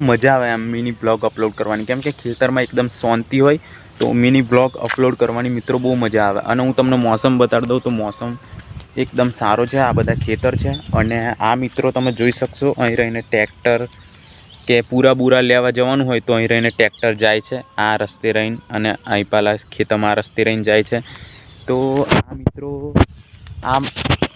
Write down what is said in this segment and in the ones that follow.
મજા આવે આમ મિની બ્લોગ અપલોડ કરવાની. કેમ કે ખેતરમાં એકદમ શાંતિ હોય, તો મિની બ્લોગ અપલોડ કરવાની મિત્રો બહુ મજા આવે. અને હું તમને મોસમ બતાડી દઉં તો મોસમ એકદમ સારો છે. આ બધા ખેતર છે. અને આ મિત્રો તમે જોઈ શકશો, અહીં રહીને ટ્રેક્ટર કે પૂરા બૂરા લેવા જવાનું હોય તો અહીં રહીને ટ્રેક્ટર જાય છે. આ રસ્તે રહીને અને અહીં પાલા ખેતરમાં આ રસ્તે રહીને જાય છે. તો આ મિત્રો, આમ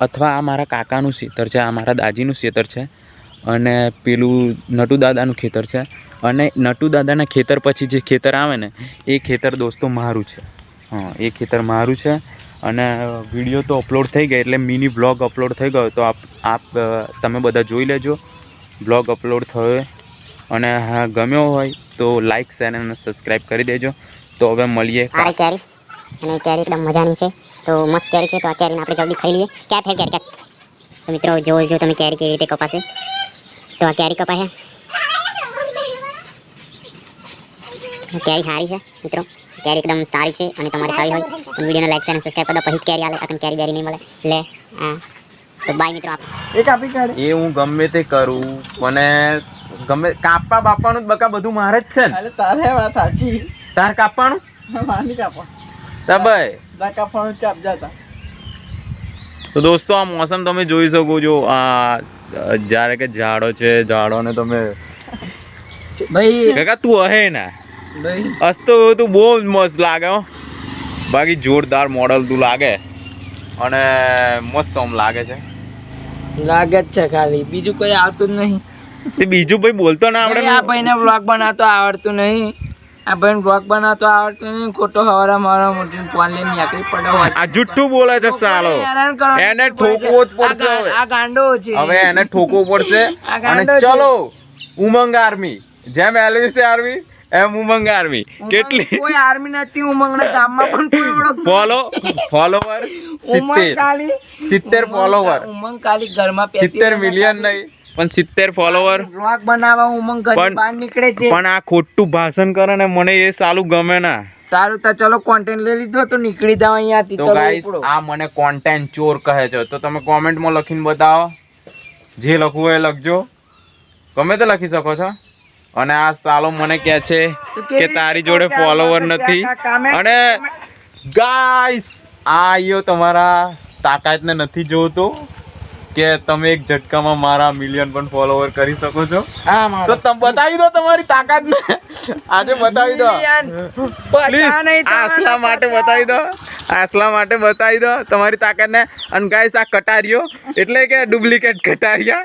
અથવા આ મારા કાકાનું ખેતર છે, આ મારા દાજીનું ખેતર છે. અને પેલું નટુ દાદાનું ખેતર છે. અને નટુ દાદાના ખેતર પછી જે ખેતર આવે ને, એ ખેતર દોસ્તો મારું છે. હા, એ ખેતર મારું છે. અને વીડિયો તો અપલોડ થઈ ગઈ એટલે મિની બ્લોગ અપલોડ થઈ ગયો. તો આપ આપ તમે બધા જોઈ લેજો. બ્લોગ અપલોડ થયો અને હા, ગમ્યો હોય તો લાઇક શેર અને સબસ્ક્રાઈબ કરી દેજો. તો હવે મળીએ. આ કેરી. અને કેરી એકદમ મજાની છે. તો મસ્ત કેરી છે. તો આ કેરીને આપણે જલ્દી ખાઈ લઈએ. ક્યાં ફેર કેરી ક્યાં તો મિત્રો જો જો તમે કેરી કેવી રીતે કપાશે. તો આ કેરી કપાય છે. કેરી સારી છે મિત્રો. કેરી એકદમ સારી છે અને તમારે ખાવી હોય તો વિડીયોને લાઈક અને સબસ્ક્રાઈબ કરો પછી કેરી આલે આપણને કેરી બેરી નહીં મળે. લે હા તો બાય મિત્રો આપ એક આપી કાઢ. એ હું ગમે તે કરું મને ગમે કાપવા બાપાનું જ બકા બધું મારે જ છે ને. અરે તારે વાત સાચી. તાર કાપવાનું? માની કાપો તબાય દા કાપવાનું ચાપ જાતા. તો દોસ્તો આ મોસમ તમે જોઈ શકો છો આ જ્યારે કે ઝાડો છે ઝાડોને તમે ભાઈ કાકા તું અહે ના. ભાઈ. અસ્તો તું બહુ મસ્ત લાગે હો. બાકી જોરદાર મોડલ તું લાગે. અને મસ્ત આમ લાગે છે. લાગે જ છે ખાલી. બીજું કોઈ આવતું જ નહીં. તે બીજું ભાઈ બોલતો ના આપણે આ ભાઈને બ્લોગ બનાવતો આવડતું નહીં. આ ભાઈને બ્લોગ બનાવતો આવડતું નહીં. ખોટો હવારા મારા મોટી ફોન લઈને નીકળી પડ્યો આ જુઠ્ઠું બોલે છે સાલો. એને ઠોકવો જ પડશે હવે. આ ગાંડો છે. હવે એને ઠોકવું પડશે. અને ચલો ઉમંગ આર્મી. જેમ એલવીસી આર્મી એમ ઉમંગ આર્મી. કેટલી કોઈ આર્મી નથી ઉમંગના ગામમાં પણ કોઈ ઓળખ ફોલો ફોલોવર ઉમંગ સિત્તેર. ખાલી સિત્તેર ઉમંગ- ફોલોવર. ઉમંગ ખાલી ઘરમાં પેટી સિત્તેર લઈને મિલિયન નહીં. પણ સિત્તેર ફોલોવર બ્લોગ બનાવવા ઉમંગ ઘરની બહાર નીકળે છે. પણ આ ખોટું ભાષણ કરે ને મને એ સાલું ગમે ના. સારું તો ચલો કોન્ટેન્ટ લઈ લીધો તો નીકળી જાવ અહીંયાથી. તો ગાઈસ આ મને કોન્ટેન્ટ ચોર કહે છે. તો તમે કોમેન્ટમાં લખીને બતાવો. જે લખવું હોય એ લખજો. ગમે તે લખી શકો છો. અને આ સાલો મને કહે છે કે તારી જોડે ફોલોવર નથી. અને ગાઈસ આ આયો તમારા તાકાતને નથી જોતો. કે તમે એક ઝટકામાં મારા મિલિયન પણ ફોલોવર કરી શકો છો? તો તમે બતાવી દો તમારી તાકાત ને. આજે બતાવી દો. પ્લીઝ આસલા માટે બતાવી દો. આસલા માટે બતાવી દો. તમારી તાકાતને અને ગાઈસ આ કટારીઓ. એટલે કે ડુપ્લિકેટ કટારિયા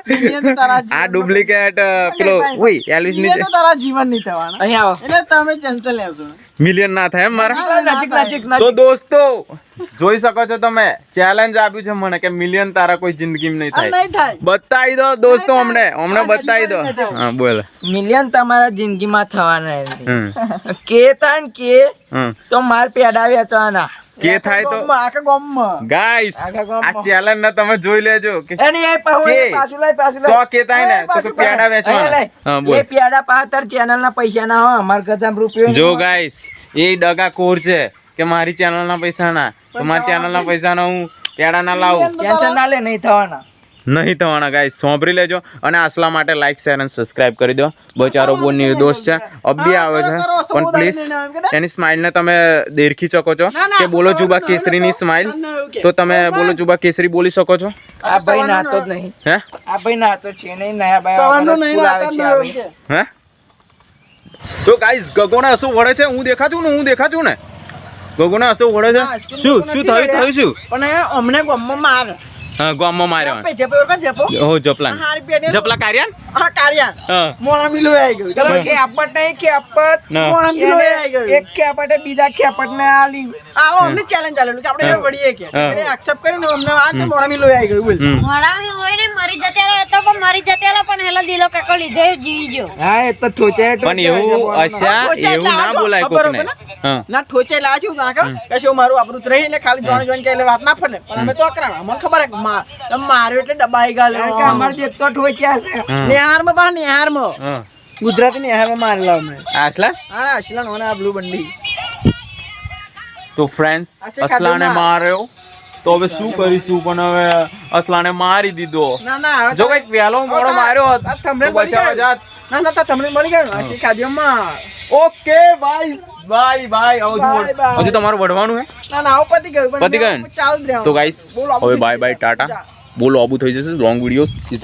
આ ડુપ્લિકેટ પેલો ઓય એલવિસની તો તારા જીવનની થવાના. અહીં આવો. એટલે તમે ટેન્શન લેજો મિલિયન ના થાય એમ મારા. નજીક નજીક તો દોસ્તો જોઈ શકો છો તમે ચેલેન્જ આપ્યું છે મને કે મિલિયન તારા કોઈ જિંદગીમાં નહીં થાય નહીં થાય. બતાવી દો દોસ્તો અમને અમને બતાવી દો. હા બોલ. મિલિયન તમારા જિંદગીમાં થવાના કે થાય ને કે તો માર પેડા વેચવાના. કે થાય તો? આખા ગામમાં. ગાઈસ આ ચેલેન્જ ને તમે જોઈ લેજો કે એની એ પાછું લઈ પાછું લઈ સો કે થાય ને તો પેડા. વેચવાના. હા, બોલ. એ પેડા પાતર ચેનલ ના પૈસા ના હોય અમાર કદમ રૂપિયો જો ગાઈસ એ ડગા કોર છે કે મારી ચેનલ ના પૈસા ના તો મારી ચેનલ ના પૈસા ના હું પેડા ના લાવું. ટેન્શન ના લે નહીં થવાના. નહીં થવાના ગાય સાંભળી લેજો અને આસલા માટે લાઈક શેર અને સબસ્ક્રાઇબ કરી દો. બચારો બહુ નિર્દોષ છે. અબી આવે છે. પણ પ્લીઝ એની સ્માઇલને તમે દેરખી શકો છો. કે બોલો જુબા કેસરીની સ્માઇલ તો તમે બોલો જુબા કેસરી બોલી શકો છો? આ ભાઈ નાતો જ નહીં. હે? આ ભાઈ નાતો છે. નહીં નયા ભાઈ છે હે? તો ગાઈઝ ગગોને શું વળે છે? હું દેખાતું ને? હું દેખાતું ને? ગગોને શું વળે છે? શું શું થયું? થયું શું? પણ અમને ગમમાં માર ગામમાં માર્યો. જપે જપે જપો હો જપલાન. જપલા કાર્યાન? હા કાર્યા મોણા મિલો આવી ગયું. તમે ખેપટ નહીં ખેપટ ના. મોણા મિલો આવી ગયું. એક ખેપટે બીજા ખેપટ ને આલી. આવો અમને ચેલેન્જ આલેલું કે આપણે વળીએ કે. એટલે એક્સેપ્ટ કરીને અમને આ તો મોણા મિલો આવી ગયું. બોલ. હમ. મોડાવી ને મરી જતેલો હતો પણ મરી જતેલો પણ હેલો દિલો કાકો લીધે જીવી ગયો. હા એ તો ઠોચે પણ એવું અચ્છા એવું ના બોલાય કોકને. ના? ઠોચે લાવ છું કે શું મારું આપણું રહી એટલે ખાલી જોણ જોણ કે એટલે વાત ના ફરે પણ અમે તો અકરા અમને ખબર હે માર્યો એટલે દબાઈ કારણ અમારે બે તો ઠોચ્યા છે. નિહારમાં બા નિહારમાં. ગુજરાતી નિહારમાં મારેલા અમને આસલા હા અશલાન હોને આ બ્લુ બંડી. તો ફ્રેન્ડ્સ અસલાને માર્યો. તો હવે શું કરીશું? પણ હવે અસલાને મારી દીધો. ના ના જો કંઈક વહેલો મોડો માર્યો તમને જાય. જાત. ના ના તો તમને મળી ગયો ખાધી અમાર ઓકે બાય બાય બાય આવજો. હજુ તમારું વઢવાનું હે? ના ના આવ પતી ગયું પણ પતી ગયું? ચાલુ જ તો ગાઈસ હવે બાય બાય ટાટા. બોલો આબુ થઈ જશે લોંગ વિડિયોસ ઇઝ